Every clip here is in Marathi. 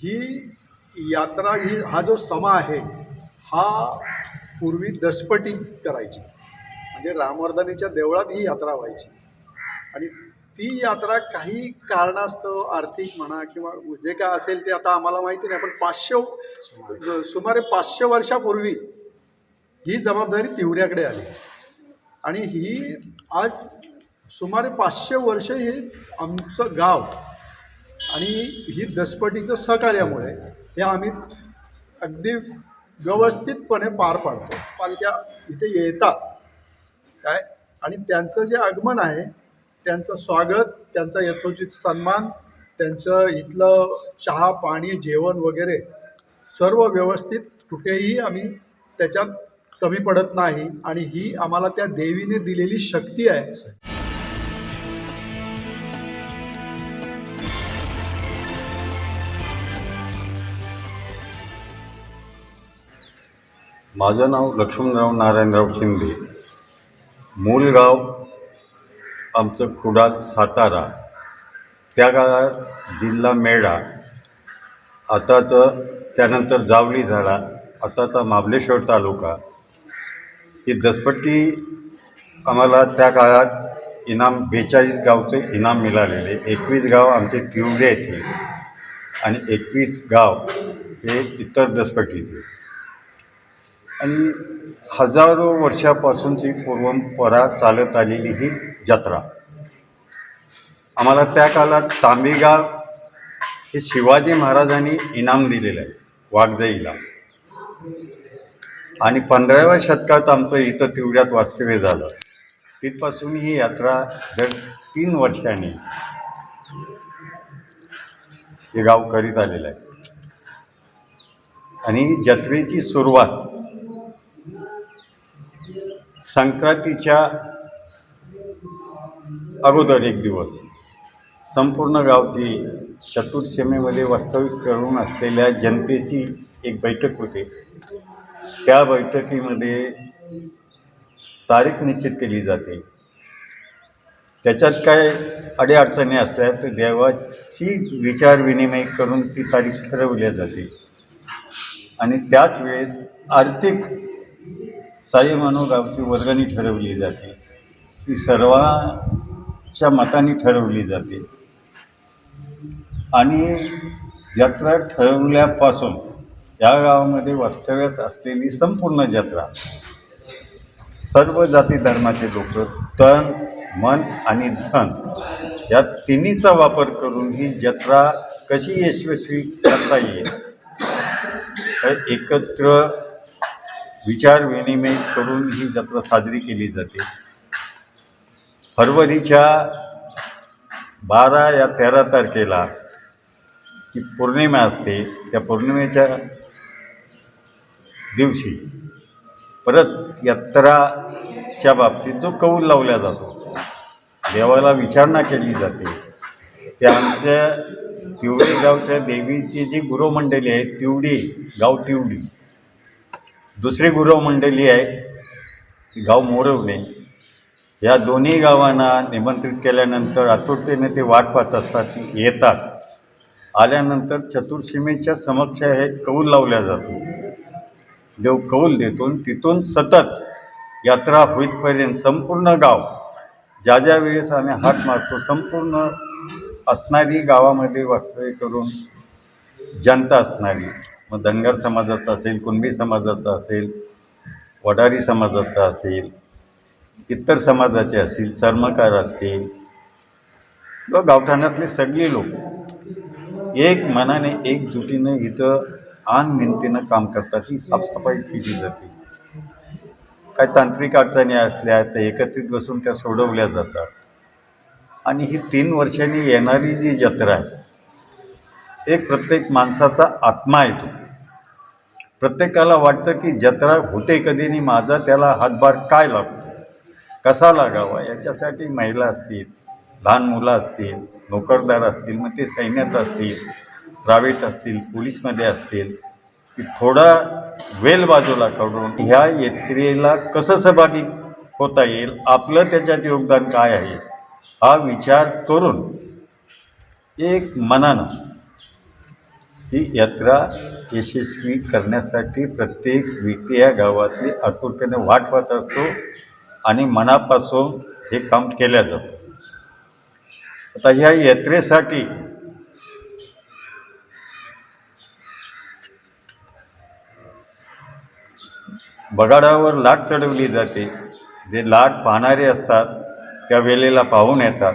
ही यात्रा ही हा जो समा आहे हा पूर्वी दसपटी करायची. म्हणजे रामवर्धनीच्या देवळात ही यात्रा व्हायची. आणि ती यात्रा काही कारणास्तव आर्थिक म्हणा किंवा जे काय असेल ते आता आम्हाला माहिती नाही पण पाचशे सुमारे पाचशे वर्षापूर्वी ही जबाबदारी तिवऱ्याकडे आली. आणि ही आज सुमारे पाचशे वर्ष हे आमचं गाव आणि ही दसपटीचं सहकार्यामुळे हे आम्ही अगदी व्यवस्थितपणे पार पाडतो. पालख्या इथे येतात. काय? आणि त्यांचं जे आगमन आहे त्यांचं स्वागत त्यांचा यथोचित सन्मान त्यांचं इथलं चहा पाणी जेवण वगैरे सर्व व्यवस्थित. कुठेही आम्ही त्याच्यात कमी पडत नाही. आणि ही आम्हाला त्या देवीने दिलेली शक्ती आहे. माझं नाव लक्ष्मणराव नारायणराव शिंदे. मूळ गाव आमचं कुडाळ सातारा. त्या काळात जिल्हा मेढा आताचं त्यानंतर जावली झाला. आताचा महाबलेश्वर तालुका. ही दसपट्टी आम्हाला त्या काळात इनाम बेचाळीस गावचे इनाम मिळालेले. एकवीस गाव आमचे तिवड्याचे आणि एकवीस गाव हे इतर दसपट्टीचे. आणि हजारो वर्षापासूनची पूर्वंपरा चालत आलेली ही जत्रा. आम्हाला त्या काळात तांबेगाव हे शिवाजी महाराजांनी इनाम दिलेलं आहे वाघजाईला आणि पंधराव्या शतकात आमचं इथं तिवड्यात वास्तव्य झालं. तिथपासून ही यात्रा दर तीन वर्षांनी हे गाव करीत आलेलं आहे. आणि जत्रेची सुरुवात संक्रांतीच्या अगोदर एक दिवस. संपूर्ण गावची चतुर्सीमेमध्ये वास्तविक करून असलेल्या जनतेची एक बैठक होते. त्या बैठकीमध्ये तारीख निश्चित केली जाते. त्याच्यात काय अडीअडचणी असल्या तर देवाची विचारविनिमय करून ती तारीख ठरवली जाते. आणि त्याच वेळेस आर्थिक साई गावची वर्गणी ठरवली जाते. ती सर्वांच्या मताने ठरवली जाते. आणि जत्रा ठरवल्यापासून या गावामध्ये वास्तव्यास असलेली संपूर्ण जत्रा सर्व जाती धर्माचे लोक तन मन आणि धन या तिन्हीचा वापर करून ही जत्रा कशी यशस्वी करता येईल? तर एकत्र विचार विनिमय करून ही जत्रा साजरी केली जाते. फरवरीच्या बारा या तेरा तारखेला जी पौर्णिमा असते त्या पौर्णिमेच्या दिवशी परत यात्राच्या बाबतीत जो कौल लावला जातो देवाला विचारणा केली जाते. त्या आमच्या तिवडी गावच्या देवीची जी गुरुमंडळी आहे तिवडी गाव तिवडी दुसरी गुरुमंडळी आहे गाव मोरवणे. या दोन्ही गावांना निमंत्रित केल्यानंतर आतुरतेने ते वाट पाहत असतात येतात. आल्यानंतर चतुर्सीमेच्या समक्ष हे कौल लावल्या जातो. देव कौल देतो तिथून सतत यात्रा होईपर्यंत संपूर्ण गाव ज्या ज्या वेळेस आम्ही हात मारतो संपूर्ण असणारी गावामध्ये वास्तव्य करून जनता असणारी. मग धनगर समाजाचा असेल कुणबी समाजाचा असेल वडारी समाजाचा असेल इतर समाजाचे असतील चर्मकार असतील किंवा गावठाणातले सगळे लोक एक मनाने एकजुटीनं इथं आन मिनतीनं काम करतात ही साफसफाई केली जाते. काय तांत्रिक अडचणी असल्या तर एकत्रित बसून त्या सोडवल्या जातात. आणि ही तीन वर्षांनी येणारी जी जत्रा आहे एक प्रत्येक माणसाचा आत्मा येतो प्रत्येकाला वाटतं की जत्रा होते कधी नाही माझा त्याला हातभार काय लागतो? कसा लागावा? याच्यासाठी महिला असतील लहान मुलं असतील नोकरदार असतील मग ते सैन्यात असतील प्रायव्हेट असतील पोलीसमध्ये असतील की थोडा वेल बाजूला काढून ह्या यात्रेला कसं सहभागी होता येईल? आपलं त्याच्यात योगदान काय आहे? हा विचार करून एक मनानं ही यात्रा यशस्वी करण्यासाठी प्रत्येक व्यक्ती या गावातली आतुरतेने वाट पाहत असतो आणि मनापासून हे काम केलं जातं. आता ह्या यात्रेसाठी बगाडावर लाट चढवली जाते. जे लाट पाहणारे असतात त्या वेळेला पाहून येतात.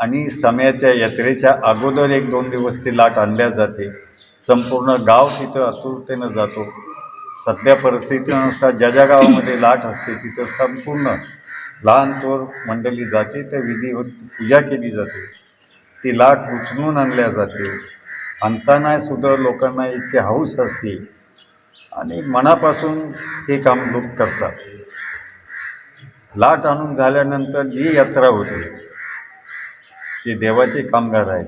आणि समयाच्या यात्रेच्या अगोदर एक दोन दिवस ती लाट आणल्या जाते. संपूर्ण गाव तिथं आतुरतेनं जातो. सध्या परिस्थितीनुसार ज्या ज्या गावामध्ये लाट असते तिथं संपूर्ण लहान थोर मंडळी जाते. त्या विधीवर पूजा केली जाते. ती लाट उचलून आणल्या जाते. आणताना सुद्धा लोकांना इतकी हौस असते आणि मनापासून हे काम लोक करतात. लाट आणून झाल्यानंतर जी यात्रा होते जे देवाचे कामगार आहेत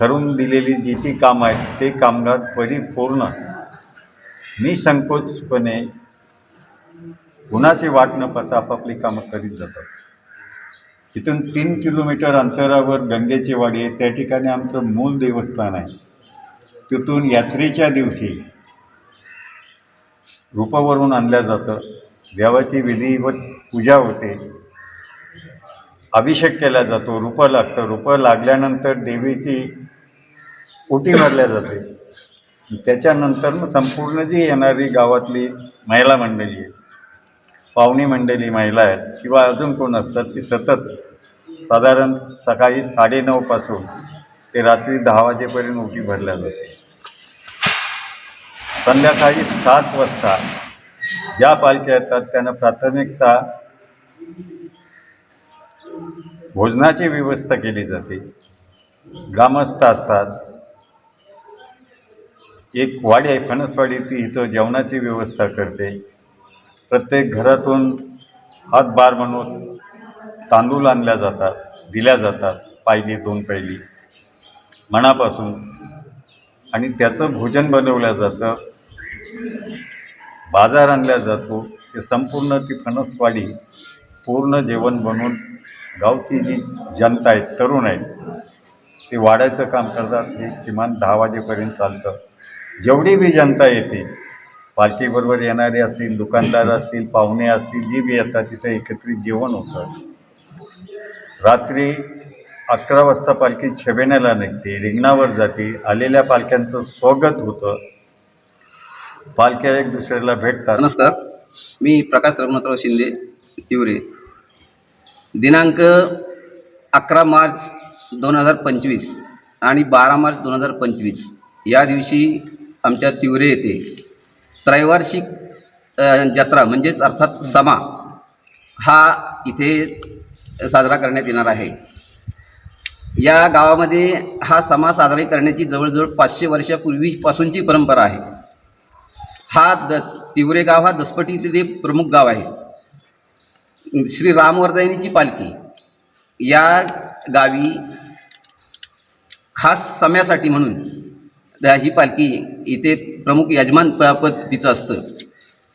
ठरवून दिलेली जी जी कामं आहेत ते कामगार परिपूर्ण निसंकोचपणे कुणाची वाट न पाहता आपापली कामं करीत जातात. इथून तीन किलोमीटर अंतरावर गंगेची वाडी आहे. त्या ठिकाणी आमचं मूल देवस्थान आहे. तिथून यात्रेच्या दिवशी रूपावरून आणलं जातं. देवाची विधिवत पूजा होते. अभिषेक केला जातो रूपं लागतं. रूपं लागल्यानंतर देवीची ओटी मारल्या जाते. त्याच्यानंतर मग संपूर्ण जी येणारी गावातली महिला मंडळी आहे पाहुणी मंडळी महिला आहेत किंवा अजून कोण असतात ती सतत साधारण सकाळी साडेनऊपासून ते रात्री दहा वाजेपर्यंत ओटी भरल्या जाते. संध्याकाळी सात वाजता ज्या पालख्या येतात त्यांना प्राथमिकता भोजनाची व्यवस्था केली जाते. ग्रामस्थ असतात. एक वाडी आहे फणसवाडी ती इथं जेवणाची व्यवस्था करते. प्रत्येक घरातून हातभार म्हणून तांदूळ आणल्या जातात दिल्या जातात पायली दोन पायली मनापासून. आणि त्याचं भोजन बनवलं जातं. बाजार आणला जातो. ते संपूर्ण ती फणसवाडी पूर्ण जेवण बनवून गावची जी जनता आहे तरुण आहेत ते वाढायचं काम करतात. हे किमान दहा वाजेपर्यंत चालतं. जेवढी बी जनता येते पालखीबरोबर येणारे असतील दुकानदार असतील पाहुणे असतील जी बी येतात तिथं एकत्रित जेवण होतं. रात्री अकरा वाजता पालखी छबेण्याला निघते रिंगणावर जाते. आलेल्या पालख्यांचं स्वागत होतं. पालख्या एक दुसऱ्याला भेटतात. नमस्कार. मी प्रकाश रघुनाथराव शिंदे तिवरे. दिनांक अकरा मार्च दोन हजार पंचवीस आणि बारा मार्च दोन हजार पंचवीस. या दिवशी आमच्या तिवरे येथे त्रैवार्षिक जत्रा म्हणजेच अर्थात समा हा इथे साजरा करण्यात येणार आहे. या गावामध्ये हा समा साजरा करण्याची जवळजवळ पाचशे वर्षापूर्वीपासूनची परंपरा आहे. हा द तिवरे गाव हा दसपटीतील एक प्रमुख गाव आहे. श्री रामवर्धनीची पालखी या गावी खास सम्यासाठी म्हणून ही पालखी इथे प्रमुख यजमान प पद तिचं असतं.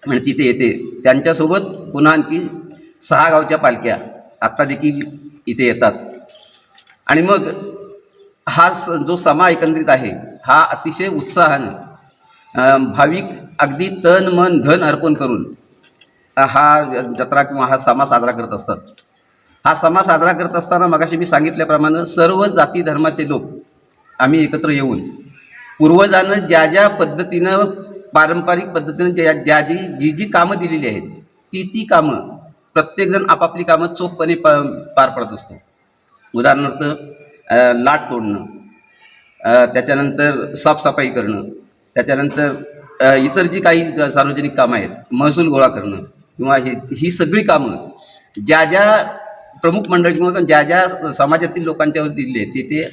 म्हणजे तिथे येते. त्यांच्यासोबत पुन्हा आणखी सहा गावच्या पालख्या आत्ता देखील इथे येतात. आणि मग हा स जो समा एकंदरीत आहे हा अतिशय उत्साहानं भाविक अगदी तन मन धन अर्पण करून हा जत्रा किंवा हा समा साजरा करत असतात. हा समा साजरा करत असताना मगाशी मी सांगितल्याप्रमाणे सर्व जाती धर्माचे लोक आम्ही एकत्र येऊन पूर्वजानं ज्या ज्या पद्धतीनं पारंपरिक पद्धतीनं ज्या ज्या जी जी जी कामं दिलेली आहेत ती ती कामं प्रत्येकजण आपापली कामं चोखपणे प पार पडत असतो. उदाहरणार्थ लाट तोडणं त्याच्यानंतर साफसफाई करणं त्याच्यानंतर इतर जी काही सार्वजनिक कामं आहेत महसूल गोळा करणं किंवा ही ही सगळी कामं ज्या ज्या प्रमुख मंडळ किंवा ज्या ज्या समाजातील लोकांच्यावर दिले आहेत ते ते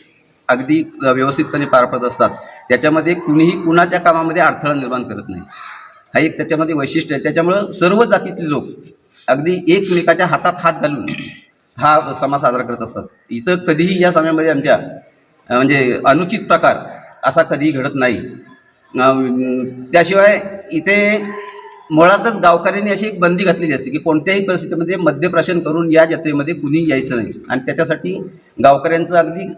अगदी व्यवस्थितपणे पार पडत असतात. त्याच्यामध्ये कुणीही कुणाच्या कामामध्ये अडथळा निर्माण करत नाही. हा एक त्याच्यामध्ये वैशिष्ट्य आहे. त्याच्यामुळं सर्व जातीतील लोक अगदी एकमेकाच्या हातात हात घालून हा समाज साजरा करत असतात. इथं कधीही या समयामध्ये आमच्या म्हणजे अनुचित प्रकार असा कधीही घडत नाही. त्याशिवाय इथे मुळातच गावकऱ्यांनी अशी एक बंदी घातलेली असते की कोणत्याही परिस्थितीमध्ये मद्यप्राशन करून या जत्रेमध्ये कुणी यायचं नाही. आणि त्याच्यासाठी गावकऱ्यांचं अगदी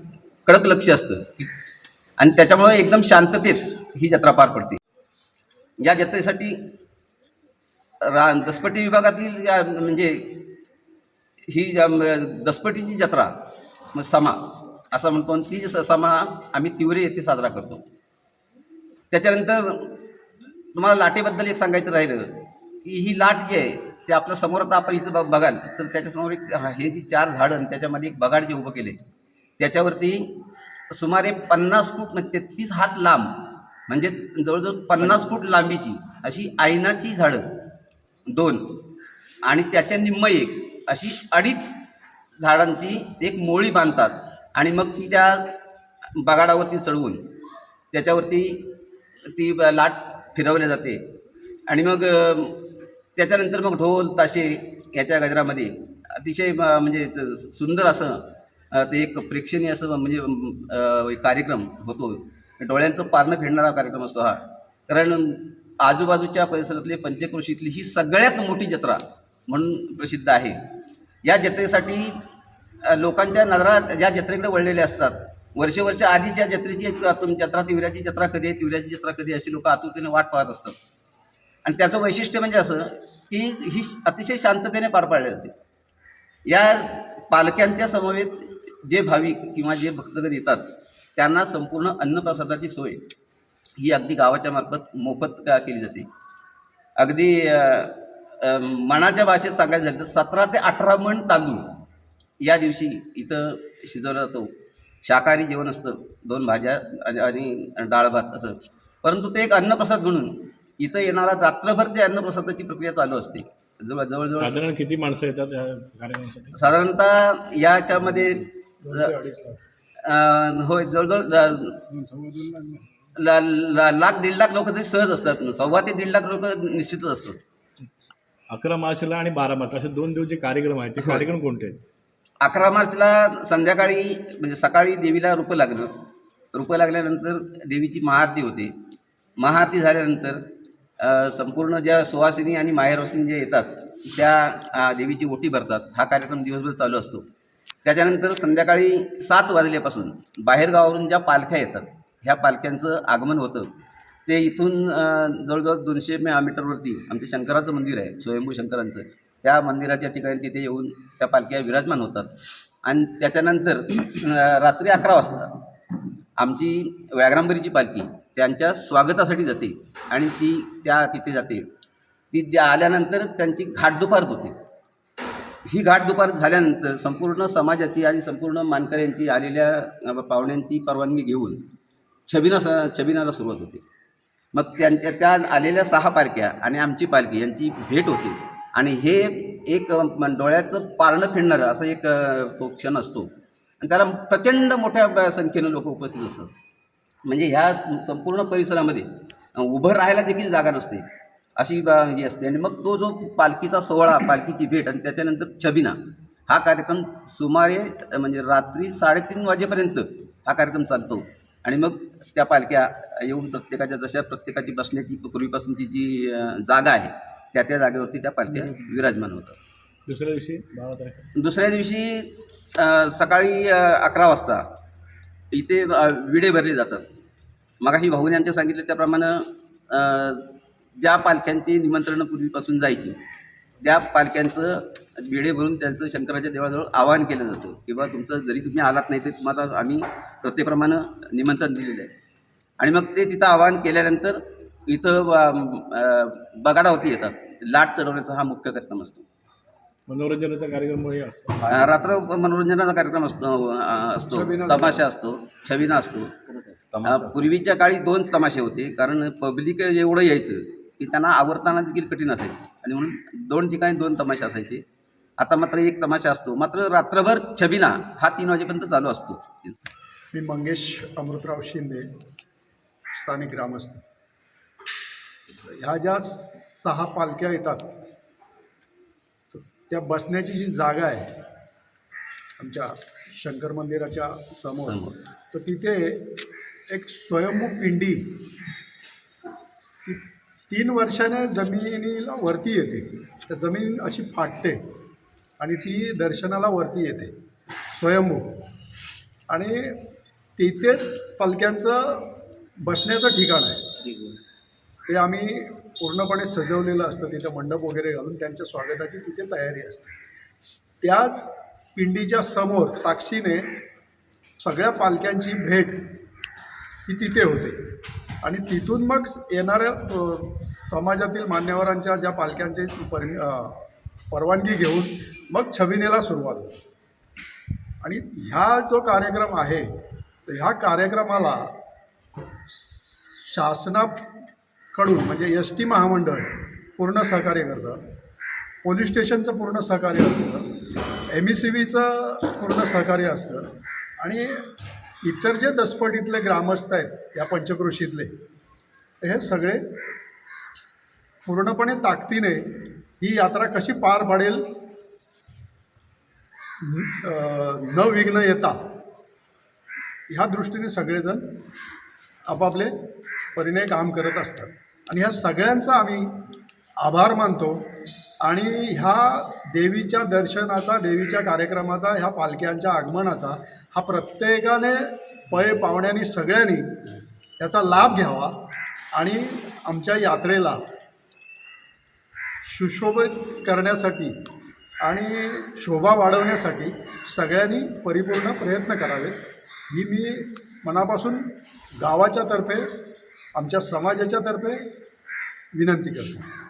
कडक लक्ष असतं आणि त्याच्यामुळे एकदम शांततेत ही जत्रा पार पडते. या जत्रेसाठी रा दसपट्टी विभागातील या म्हणजे ही दसपटीची जत्रा मग समा असं म्हणतो. ती स- समा आम्ही तिवरे येथे साजरा करतो. त्याच्यानंतर तुम्हाला लाटेबद्दल एक सांगायचं राहिलं की ही लाट जी आहे ते आपल्यासमोर आता आपण इथं ब- बघाल तर त्याच्यासमोर एक हे जी चार झाडं आणि त्याच्यामध्ये एक बगाड जे उभं केले त्याच्यावरती सुमारे पन्नास फूट तेहतीस हात लांब म्हणजे जवळजवळ पन्नास फूट लांबीची अशी आयनाची झाडं दोन. आणि त्याच्या निम्म एक अशी अडीच झाडांची एक मोळी बांधतात. आणि मग ती त्या बगाडावरती चढवून त्याच्यावरती ती ब- लाट फिरवल्या जाते. आणि मग त्याच्यानंतर मग ढोल ताशे याच्या गजरामध्ये अतिशय म- म्हणजे सुंदर असं ते एक प्रेक्षणीय असं म्हणजे कार्यक्रम होतो. डोळ्यांचं पारणं फिरणारा कार्यक्रम असतो हा. कारण आजूबाजूच्या परिसरातली पंचक्रोशीतली ही सगळ्यात मोठी जत्रा म्हणून प्रसिद्ध आहे. या जत्रेसाठी लोकांच्या नजरा ज्या जत्रेकडे वळलेल्या असतात. वर्ष वर्ष आधीच्या जत्रेची एक जत्रा तिवऱ्याची जत्रा कधी आहे तिवऱ्याची जत्रा कधी अशी लोक आतुरतेने वाट पाहत असतात. आणि त्याचं वैशिष्ट्य म्हणजे असं की ही अतिशय शांततेने पार पाडली जाते. या पालख्यांच्या समवेत जे भाविक किंवा जे भक्तगण येतात त्यांना संपूर्ण अन्नप्रसादाची सोय ही अगदी गावाच्या मार्फत मोफत केली जाते. अगदी मनाच्या भाषेत सांगायचं झालं तर सतरा ते अठरा मण तांदूळ या दिवशी इथं शिजवला जातो. शाकाहारी जेवण असतं. दोन भाज्या आणि- डाळ भात असं. परंतु ते एक अन्नप्रसाद म्हणून इथं येणारा रात्रभर ते अन्नप्रसादाची प्रक्रिया चालू असते. जवळ जवळजवळ साधारण किती माणसं येतात या कार्यक्रमासाठी? साधारणतः याच्यामध्ये होय जवळजवळ ला- लाख दीड लाख लोक तरी सहज असतात. सव्वा ते दीड लाख लोक निश्चितच असतात. अकरा मार्चला आणि बारा मार्च असे दोन दिवस जे कार्यक्रम आहेत ते कार्यक्रम कोणते आहेत? अकरा मार्चला संध्याकाळी म्हणजे सकाळी देवीला रोपं लागणं रोपं लागल्यानंतर देवीची महाआरती होते. महाआरती झाल्यानंतर संपूर्ण ज्या सुवासिनी आणि माहेरवासिनी जे येतात त्या देवीची ओटी भरतात. हा कार्यक्रम दिवसभर चालू असतो. त्याच्यानंतर संध्याकाळी सात वाजल्यापासून बाहेरगावावरून ज्या पालख्या येतात ह्या पालख्यांचं आगमन होतं. ते इथून जवळजवळ दोनशे मे- मीटरवरती आमचे शंकराचं मंदिर आहे स्वयंभू शंकरांचं. त्या मंदिराच्या ठिकाणी तिथे येऊन त्या पालख्या विराजमान होतात. आणि त्याच्यानंतर रात्री अकरा वाजता आमची व्याघ्रांबरीची पालखी त्यांच्या स्वागतासाठी जाते आणि ती त्या तिथे जाते. ती ज्या आल्यानंतर त्यांची घाट दुपारत होते. ही घाट दुपार झाल्यानंतर संपूर्ण समाजाची आणि संपूर्ण मानकऱ्यांची आलेल्या पाहुण्यांची परवानगी घेऊन छबिना स छबिनाला सुरुवात होते. मग त्यांच्या त्या आलेल्या सहा पालख्या आणि आमची पालखी यांची भेट होते. आणि हे एक डोळ्याचं पारणं फिरणारं असं एक तो क्षण असतो. आणि त्याला प्रचंड मोठ्या संख्येनं लोक उपस्थित असतात. म्हणजे ह्या संपूर्ण परिसरामध्ये उभं राहायला देखील जागा नसते. अशी बा ही असते. आणि मग तो जो पालखीचा सोहळा पालखीची भेट आणि त्याच्यानंतर छबिना हा कार्यक्रम सुमारे म्हणजे रात्री साडेतीन वाजेपर्यंत हा कार्यक्रम चालतो. आणि मग त्या पालख्या येऊन प्रत्येकाच्या जशा प्रत्येकाची बसण्याची पूर्वीपासूनची जी जागा आहे त्या त्या जागेवरती त्या पालख्या विराजमान होतात. दुसऱ्या दिवशी बारा दुसऱ्या दिवशी अ, सकाळी अकरा वाजता इथे अ, विडे भरले जातात. मगाशी भाऊने आमच्या सांगितलं त्याप्रमाणे अ, ज्या पालख्यांची निमंत्रणं पूर्वीपासून जायची त्या पालख्यांचं विडे भरून त्यांचं शंकराच्या देवाजवळ आवाहन केलं जातं. किंवा तुमचं जरी तुम्ही आलात नाही तरी तुम्हाला आम्ही प्रत्येप्रमाणे निमंत्रण दिलेलं आहे. आणि मग ते तिथं आवाहन केल्यानंतर इथं अ, अ, बगाडावरती येतात. लाट चढवण्याचा हा मुख्य कार्यक्रम असतो. मनोरंजनाचा कार्यक्रम हे असतो रात्र मनोरंजनाचा कार्यक्रम असतो असतो. तमाशा असतो छबिना असतो. पूर्वीच्या काळी दोन तमाशे होते कारण पब्लिक एवढं यायचं की त्यांना आवरताना देखील कठीण असायचं. आणि म्हणून दोन ठिकाणी दोन तमाशे असायचे. आता मात्र एक तमाशा असतो. मात्र रात्रभर छबिना हा तीन वाजेपर्यंत चालू असतो. मी मंगेश अमृतराव शिंदे स्थानिक ग्रामस्थ. ह्या ज्या सहा पालख्या येतात. त्या बसण्याची जी जागा आहे आमच्या शंकर मंदिराच्या समोर. तर तिथे एक स्वयंभू पिंडी ती तीन वर्षाने जमिनीला वरती येते. तर जमीन अशी फाटते आणि ती दर्शनाला वरती येते. स्वयंभू. आणि तिथेच पालख्यांचं बसण्याचं ठिकाण आहे. ते आम्ही पूर्णपणे सजवलेलं असतं. तिथं मंडप वगैरे घालून त्यांच्या स्वागताची तिथे तयारी असते. त्याच पिंडीच्या समोर साक्षीने सगळ्या पालख्यांची भेट ही तिथे होते. आणि तिथून मग येणाऱ्या समाजातील मान्यवरांच्या ज्या पालख्यांची पर परवानगी घेऊन मग छबिनेला सुरुवात होते. आणि ह्या जो कार्यक्रम आहे तर ह्या कार्यक्रमाला कडून म्हणजे एस टी महामंडळ पूर्ण सहकार्य करतं. पोलीस स्टेशनचं पूर्ण सहकार्य असतं. एम ई सी बीचं पूर्ण सहकार्य असतं. आणि इतर जे दसपटीतले ग्रामस्थ आहेत या पंचक्रोशीतले हे सगळे पूर्णपणे ताकदीने ही यात्रा कशी पार पाडेल न- न विघ्न येता ह्या दृष्टीने सगळेजण आपापले परीने काम करत असतात. आणि ह्या सगळ्यांचा आम्ही आभार मानतो. आणि ह्या देवीच्या दर्शनाचा देवीच्या कार्यक्रमाचा ह्या पालख्यांच्या आगमनाचा हा प्रत्येकाने पय पाहुण्यांनी सगळ्यांनी याचा लाभ घ्यावा. आणि आमच्या यात्रेला सुशोभित करण्यासाठी आणि शोभा वाढवण्यासाठी सगळ्यांनी परिपूर्ण प्रयत्न करावेत. ही मी मनापासून गावाच्या तर्फे आमच्या समाजाच्या तर्फे विनंती करतो.